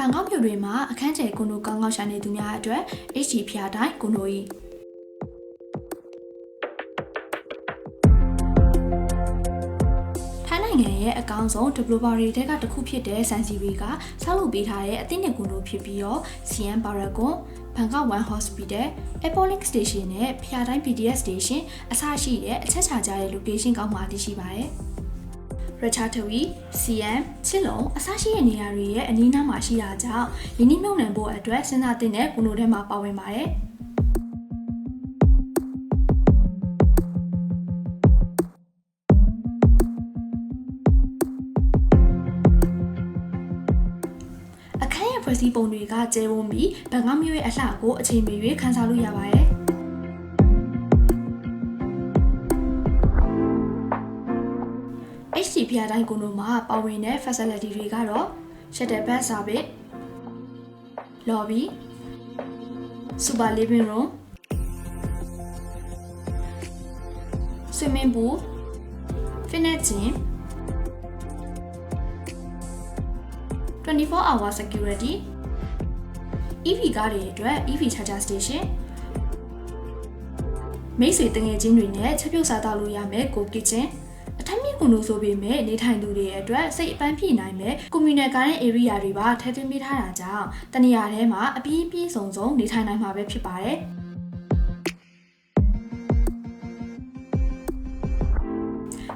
ဘန်ကောက်မြို့တွေမှာအခန်းကျယ်ကွန်ဒိုကောင်းကောင်းရှာနေသူများအတွက် HG ဖျားတိုင်းကွန်ဒိုဤထိုင်းနိုင်ငံရဲ့အကောင်းဆုံး developer တွေထဲကတစ်ခုဖြစ်တဲ့ Sansiri ကဆောက်လုပ်ပေးထားတဲ့အသင်းနဲ့ကွန်ဒိုဖြစ်ပြီးတော့ CN Paragon ဘန်ကောက် One Hospital, Airport Station နဲ့ဖျားတိုင်း BTS Station အစရှိတဲ့အချက်ချာကြတဲ့ location ကောင်းမှသိရှိပါတယ်။ ရချာထဝီ CM ချစ်လုံအစရှိတဲ့နေရာတွေရဲ့အနီးနားမှာရှိတာကြောင့်ယင်းနှမြုံနှံဖို့အတွက်စဉ်းစားသင့်တဲ့ကုနိုထဲမှာပါဝင်ပါတယ်အခန်းရဲ့ဖွဲ့စည်းပုံတွေကကျဲဝန်းပြီးဘန်ကောက်မြို့ရဲ့အလှကိုအချိန်မီ၍ခန်းစားလို့ရပါတယ်။ HT ဖျားတိုင်းကိုနိုမှာပါဝင်တဲ့ facility တွေကတော့ shuttle bus service, lobby, super living room, swimming pool, fitness gym, 24 hour security, EV ကားတွေအတွက် EV charger station မိတ်ဆွေတငယ်ချင်းတွေနဲ့ချက်ပြုတ်စားသောက်လို့ရမယ်ကို kitchen အထက်မြင့် ကွန်လို့ဆိုပေမဲ့နေထိုင်သူတွေအတွက်စိတ်အပန်းပြေနိုင်မဲ့ communal garden area တွေပါထည့်သွင်းပေးထားတာကြောင့်တနေရာထဲမှာအပြည့်အပြည့်စုံစုံနေထိုင်နိုင်မှာပဲဖြစ်ပါတယ်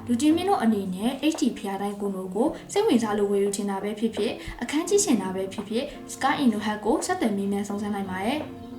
လူချင်းမင်းတို့အနေနဲ့ HT ဖျားတိုင်းကိုနိုကိုစိတ်ဝင်စားလို့ဝယ်ယူချင်တာပဲဖြစ်ဖြစ်အခန်းကြီးချင်တာပဲဖြစ်ဖြစ် Sky Inno Hack ကိုဆက်သွယ်မိမြန်ဆောင်စမ်းနိုင်ပါတယ်။